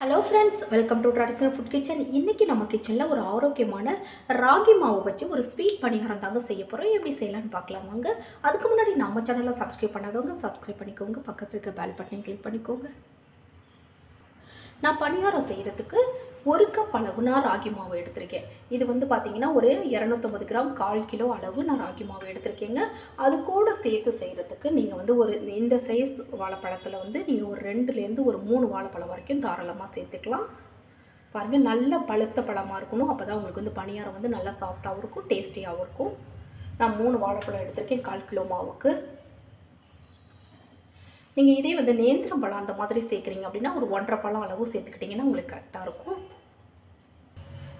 Hello friends welcome to traditional food kitchen இன்றைக்கி நம்ம கிச்சனில் ஒரு ஆரோக்கியமான ராகி மாவு வச்சு ஒரு ஸ்வீட் பணியாரம் தாங்க செய்ய போகிறோம் எப்படி செய்யலாம்னு பார்க்கலாம் வாங்க. அதுக்கு முன்னாடி நம்ம சேனலை சப்ஸ்கிரைப் பண்ணாதவங்க சப்ஸ்கிரைப் பண்ணிக்கோங்க. பக்கத்தில் இருக்க பெல் பட்டனை கிளிக் பண்ணிக்கோங்க. நான் பணியாரம் செய்கிறதுக்கு ஒரு கப் அளவு நான் ராகி மாவு எடுத்திருக்கேன். இது வந்து பார்த்தீங்கன்னா ஒரு இரநூத்தம்பது கிராம் கால் கிலோ அளவு நான் ராகி மாவு எடுத்திருக்கேங்க. அது கூட சேர்த்து செய்கிறதுக்கு நீங்கள் வந்து ஒரு இந்த சைஸ் வாழைப்பழத்தில் வந்து நீங்கள் ஒரு ரெண்டுலேருந்து ஒரு மூணு வாழைப்பழம் வரைக்கும் தாராளமாக சேர்த்துக்கலாம். பாருங்கள் நல்ல பழுத்த பழமாக இருக்கணும். அப்போ தான் உங்களுக்கு வந்து பணியாரம் வந்து நல்லா சாஃப்டாகவும் இருக்கும் டேஸ்டியாகவும் இருக்கும். நான் மூணு வாழைப்பழம் எடுத்திருக்கேன் கால் கிலோ மாவுக்கு. நீங்கள் இதே வந்து நேந்திரம் பழம் அந்த மாதிரி சேர்க்குறீங்க அப்படின்னா ஒரு ஒன்றரை பழம் அளவு சேர்த்துக்கிட்டிங்கன்னா உங்களுக்கு கரெக்டாக இருக்கும்.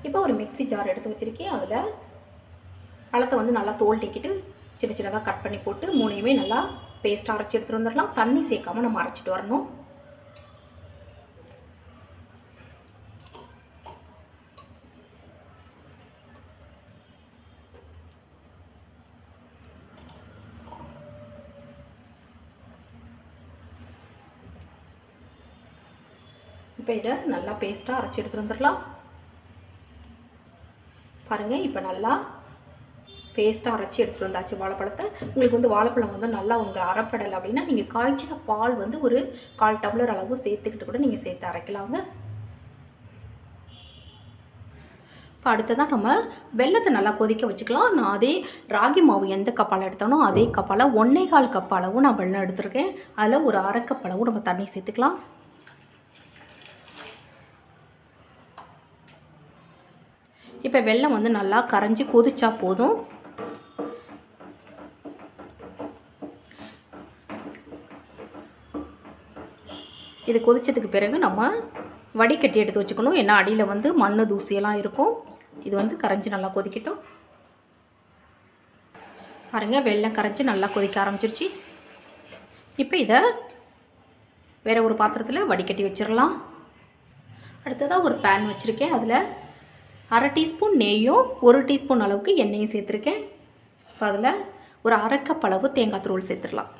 இப்போ ஒரு மிக்ஸி ஜார் எடுத்து வச்சுருக்கேன். அதில் பழத்தை வந்து நல்லா தோல் டீக்கிட்டு சின்ன சின்னதாக கட் பண்ணி போட்டு மூணையுமே நல்லா பேஸ்ட்டாக அரைச்சி எடுத்துகிட்டு வந்துடலாம் தண்ணி சேர்க்காம நம்ம அரைச்சிட்டு வரணும். இப்போ இதை நல்லா பேஸ்ட்டாக அரைச்சி எடுத்துகிட்டு வந்துடலாம். பாருங்கள் இப்போ நல்லா பேஸ்ட்டாக அரைச்சி எடுத்துகிட்டு வந்தாச்சு வாழைப்பழத்தை. உங்களுக்கு வந்து வாழைப்பழம் வந்து நல்லா உங்கள் அரைப்படலை அப்படின்னா நீங்கள் காய்ச்சின பால் வந்து ஒரு கால் டம்ளர் அளவு சேர்த்துக்கிட்டு கூட நீங்கள் சேர்த்து அரைக்கலாங்க. இப்போ அடுத்ததான் நம்ம வெள்ளத்தை நல்லா கொதிக்க வச்சுக்கலாம். நான் அதே ராகி மாவு எந்த கப்பால் எடுத்தானோ அதே கப்பால் ஒன்றே கால் கப் நான் வெள்ளம் எடுத்திருக்கேன். அதில் ஒரு அரை கப் நம்ம தண்ணி சேர்த்துக்கலாம். இப்போ வெள்ளம் வந்து நல்லா கரைஞ்சி கொதிச்சா போதும். இது கொதிச்சதுக்கு பிறகு நம்ம வடிகட்டி எடுத்து வச்சுக்கணும். ஏன்னா அடியில் வந்து மண் தூசியெல்லாம் இருக்கும். இது வந்து கரைஞ்சி நல்லா கொதிக்கட்டும். பாருங்கள் வெள்ளம் கரைஞ்சி நல்லா கொதிக்க ஆரம்பிச்சிருச்சு. இப்போ இதை வேறு ஒரு பாத்திரத்தில் வடிகட்டி வச்சிடலாம் அடுத்ததாக ஒரு பேன் வச்சுருக்கேன். அதில் அரை டீஸ்பூன் நெய்யும் ஒரு டீஸ்பூன் அளவுக்கு எண்ணெயும் சேர்த்துருக்கேன். இப்போ அதில் ஒரு அரைக்கப்பளவு அளவு தேங்காய் துருவல் சேர்த்துடலாம்.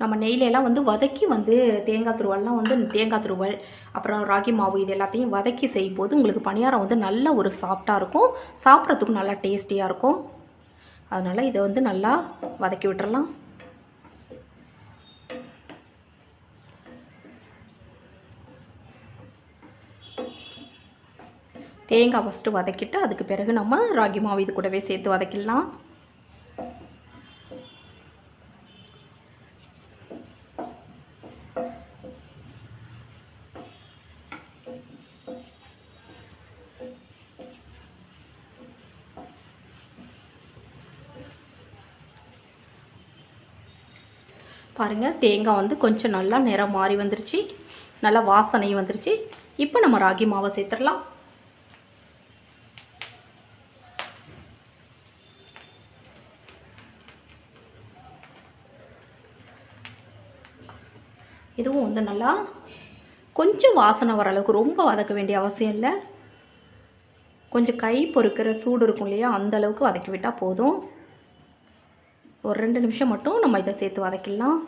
நம்ம நெய்லெல்லாம் வந்து வதக்கி வந்து தேங்காய் துருவல்லாம் வந்து தேங்காய் துருவல் அப்புறம் ராகி மாவு இது எல்லாத்தையும் வதக்கி செய்யும்போது உங்களுக்கு பணியாரம் வந்து நல்ல ஒரு சாஃப்டாக இருக்கும். சாப்பிட்றதுக்கும் நல்லா டேஸ்டியாக இருக்கும். அதனால் இதை வந்து நல்லா வதக்கி விட்டுறலாம். தேங்காய் ஃபஸ்ட்டு வதக்கிட்டு அதுக்கு பிறகு நம்ம ராகி மாவு இது கூடவே சேர்த்து வதக்கிடலாம். பாருங்கள் தேங்காய் வந்து கொஞ்சம் நல்லா நிறம் மாறி வந்துருச்சு. நல்லா வாசனை வந்துருச்சு. இப்போ நம்ம ராகி மாவை சேர்த்துடலாம். வந்து நல்லா கொஞ்சம் வாசனை வர அளவுக்கு ரொம்ப வதக்க வேண்டிய அவசியம் இல்லை. கொஞ்சம் கை பொறுக்கிற சூடு இருக்கும் இல்லையா? அந்த அளவுக்கு வதக்கி விட்டால் போதும். ஒரு ரெண்டு நிமிஷம் மட்டும் நம்ம இதை சேர்த்து வதக்கிடலாம்.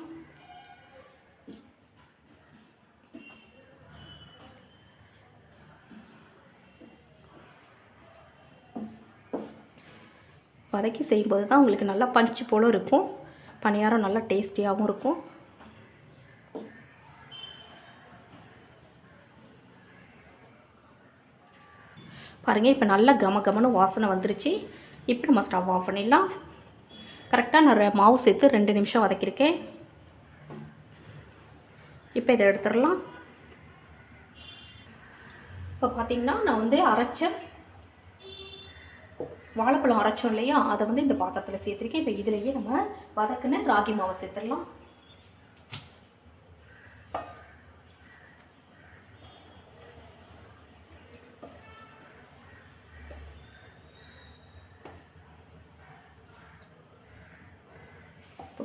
வதக்கி செய்யும்போது தான் உங்களுக்கு நல்லா பஞ்சு போல் இருக்கும். பணியாரம் நல்லா டேஸ்டியாகவும் இருக்கும். பாருங்கள் இப்போ நல்லா கம கமன்னு வாசனை வந்துருச்சு. இப்போ நம்ம ஸ்டவ் ஆஃப் பண்ணிடலாம். கரெக்டாக நான் மாவு சேர்த்து ரெண்டு நிமிஷம் வதக்கியிருக்கேன் இப்போ இதை எடுத்துடலாம். இப்போ பார்த்திங்கன்னா நான் வந்து அரைச்ச வாழைப்பழம் அரைச்சோம் இல்லையா? அதை வந்து இந்த பாத்திரத்தில் சேர்த்துருக்கேன். இப்போ இதுலேயே நம்ம வதக்குன்னு ராகி மாவை சேர்த்துடலாம்.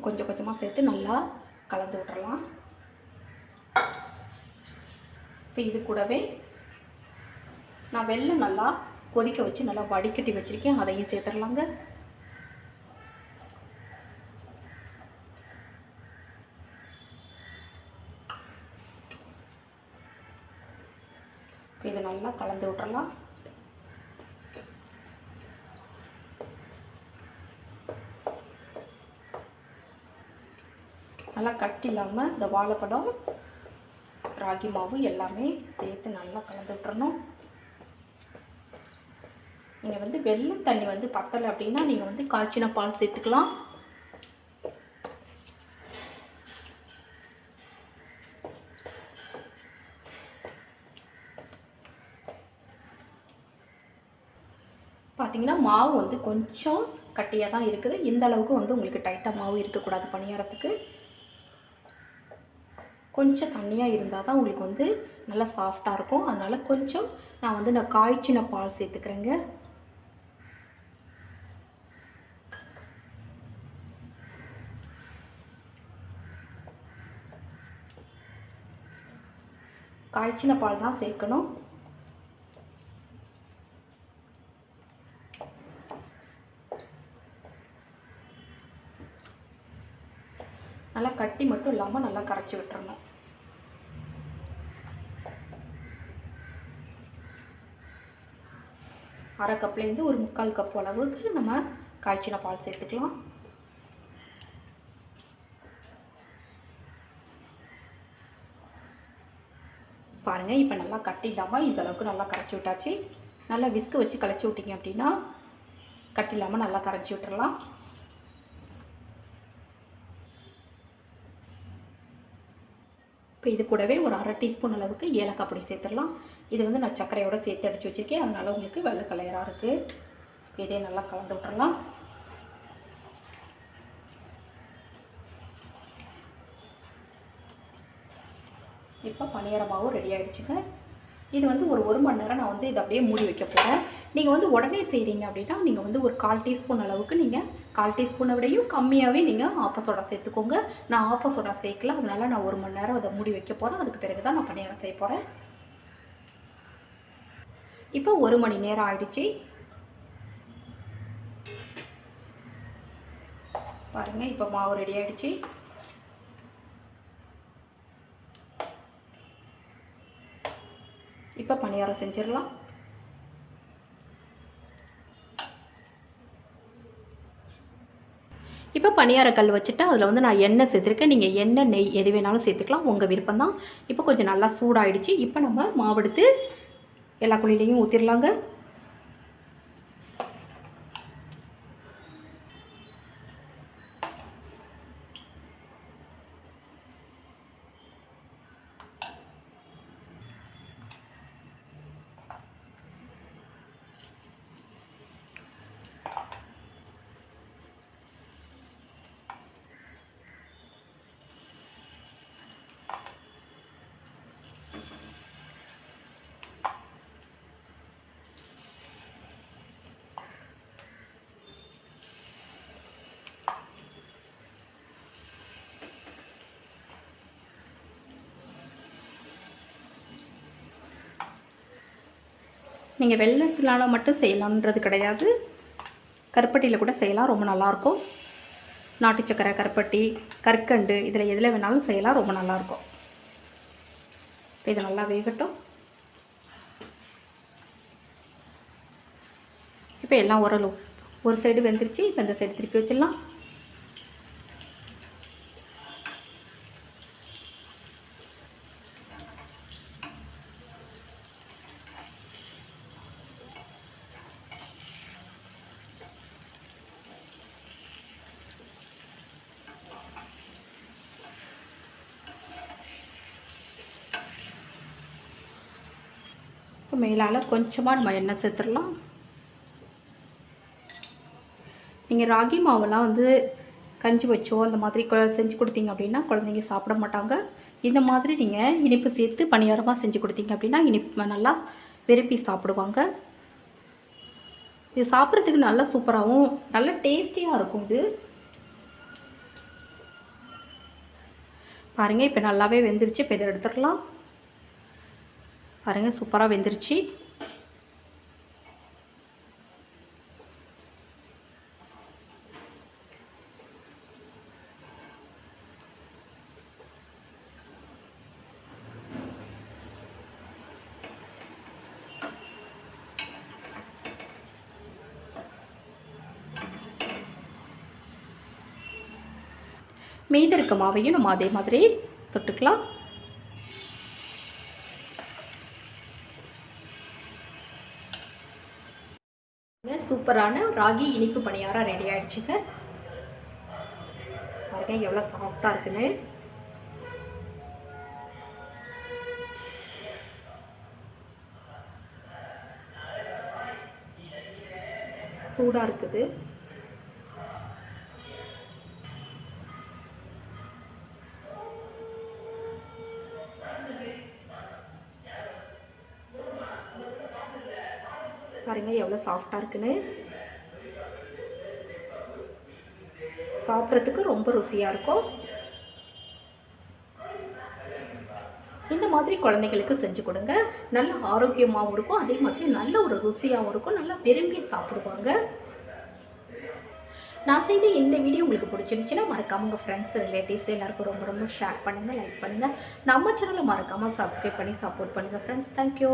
கொஞ்சம் கொஞ்சமாக சேர்த்து நல்லா கலந்து விட்றலாம் இப்போ இது கூடவே நான் வெள்ளம் நல்லா கொதிக்க வச்சு நல்லா வடிகட்டி வச்சுருக்கேன். அதையும் சேர்த்துடலாங்க இதை நல்லா கலந்து விட்றலாம் நல்லா கட்டி இல்லாமல் இந்த வாழைப்பழம் ராகி மாவு எல்லாமே சேர்த்து நல்லா கலந்து விட்டுறணும் நீங்கள் வந்து வெள்ளம் தண்ணி வந்து பத்தலை அப்படின்னா நீங்கள் வந்து காய்ச்சின பால் சேர்த்துக்கலாம். பார்த்தீங்கன்னா மாவு வந்து கொஞ்சம் கட்டியாக தான் இருக்குது. இந்த அளவுக்கு வந்து உங்களுக்கு டைட்டாக மாவு இருக்கக்கூடாது பணியாரத்துக்கு. கொஞ்சம் தண்ணியாக இருந்தால் தான் உங்களுக்கு வந்து நல்லா சாஃப்டாக இருக்கும். அதனால் கொஞ்சம் நான் வந்து நான் காய்ச்சின பால் சேர்த்துக்கிறேங்க. காய்ச்சின பால் தான் சேர்க்கணும் நல்லா கட்டி மட்டும் இல்லாமல் நல்லா கரைச்சி விட்டுறணும். அரை கப்லேருந்து ஒரு முக்கால் கப் அளவுக்கு நம்ம காய்ச்சின பால் சேர்த்துக்கலாம். பாருங்கள் இப்போ நல்லா கட்டி இல்லாமல் இந்த அளவுக்கு நல்லா கரைச்சி விட்டாச்சு. நல்லா விஸ்கு வச்சு கரைச்சி விட்டிங்க அப்படின்னா கட்டி இல்லாமல் நல்லா கரைச்சி விட்டுறலாம். இப்போ இது கூடவே ஒரு அரை டீஸ்பூன் அளவுக்கு ஏலக்காய் பொடி சேர்த்துடலாம். இது வந்து நான் சர்க்கரையோட சேர்த்து அடித்து வச்சுருக்கேன். அதனால் உங்களுக்கு வெள்ளை கலராக இருக்குது இதே நல்லா கலந்து விட்டுறலாம். இப்போ பனியார மாவு ரெடி ஆகிடுச்சுங்க இது வந்து ஒரு ஒரு மணி நேரம் நான் வந்து இதை அப்படியே மூடி வைக்க போகிறேன் நீங்கள் வந்து உடனே செய்கிறீங்க அப்படின்னா நீங்கள் வந்து ஒரு கால் டீஸ்பூன் அளவுக்கு நீங்கள் கால் டீஸ்பூனை விடையும் கம்மியாகவே நீங்கள் ஆப்ப சோடா சேர்த்துக்கோங்க. நான் ஆப்ப சோடா சேர்க்கல அதனால் நான் ஒரு மணி நேரம் அதை மூடி வைக்க போகிறேன் அதுக்கு பிறகு தான் நான் பணியாரம் செய்ய போகிறேன் இப்போ ஒரு மணி நேரம் ஆயிடுச்சு. பாருங்கள் இப்போ மாவு ரெடி ஆகிடுச்சி இப்போ பணியாரம் செஞ்சிடலாம். இப்போ பணியாரக்கல் வச்சுட்டு அதில் வந்து நான் எண்ணெய் சேர்த்துருக்கேன். நீங்கள் எண்ணெய் நெய் எது வேணாலும் சேர்த்துக்கலாம். உங்கள் விருப்பம் தான். இப்போ கொஞ்சம் நல்லா சூடாகிடுச்சு இப்போ நம்ம மாவெடுத்து எல்லா குழியிலையும் ஊற்றிடலாங்க நீங்கள் வெள்ளத்தினால மட்டும் செய்யலான்றது கிடையாது. கருப்பட்டியில் கூட செய்யலாம் ரொம்ப நல்லாயிருக்கும். நாட்டு சக்கரை கருப்பட்டி கற்கண்டு இதில் எதில் வேணாலும் செய்யலாம் ரொம்ப நல்லாயிருக்கும். இப்போ இது நல்லா வேகட்டும். இப்போ எல்லாம் ஓரளவு ஒரு சைடு வெந்துருச்சு இப்போ இந்த சைடு திருப்பி வச்சிடலாம். இப்போ மேலால் கொஞ்சமாக நம்ம எண்ணெய் சேர்த்துடலாம். நீங்கள் ராகி மாவெல்லாம் வந்து கஞ்சி வச்சோ அந்த மாதிரி கொ- செஞ்சு கொடுத்தீங்க அப்படின்னா குழந்தைங்க சாப்பிட மாட்டாங்க. இந்த மாதிரி நீங்கள் இனிப்பு சேர்த்து பணியாரமாக செஞ்சு கொடுத்தீங்க அப்படின்னா இனிப்பு நல்லா விரும்பி சாப்பிடுவாங்க. இது சாப்பிட்றதுக்கு நல்லா சூப்பராகவும் நல்ல டேஸ்டியாக இருக்கும் இது. பாருங்கள் இப்போ நல்லாவே வெந்துருச்சு இப்போ இதை எடுத்துடலாம். பாருங்க சூப்பராக வெந்துருச்சு. மீதி இருக்க மாவையும் நம்ம அதே மாதிரி சுட்டுக்கலாம். சூப்பரான ராகி இனிப்பு பணியாரம் ரெடி ஆயிடுச்சுங்க. பாருங்க எவ்வளோ சாஃப்டாக இருக்குன்னு. சூடாக இருக்குது. பாருங்க எவ்வளோ சாஃப்டாக இருக்குன்னு. சாப்பிட்றதுக்கு ரொம்ப ருசியாக இருக்கும். இந்த மாதிரி குழந்தைகளுக்கு செஞ்சு கொடுங்க. நல்ல ஆரோக்கியமாகவும் இருக்கும். அதே மாதிரி நல்ல ஒரு ருசியாகவும் இருக்கும். நல்லா விரும்பி சாப்பிடுவாங்க. நான் செய்த இந்த வீடியோ உங்களுக்கு பிடிச்சிருந்துச்சுன்னா மறக்காம உங்கள் ஃப்ரெண்ட்ஸ் ரிலேட்டிவ்ஸ் எல்லாருக்கும் ரொம்ப ரொம்ப ஷேர் பண்ணுங்கள் லைக் பண்ணுங்கள் நம்ம சேனலை மறக்காமல் சப்ஸ்கிரைப் பண்ணி சப்போர்ட் பண்ணுங்கள் ஃப்ரெண்ட்ஸ் தேங்க்யூ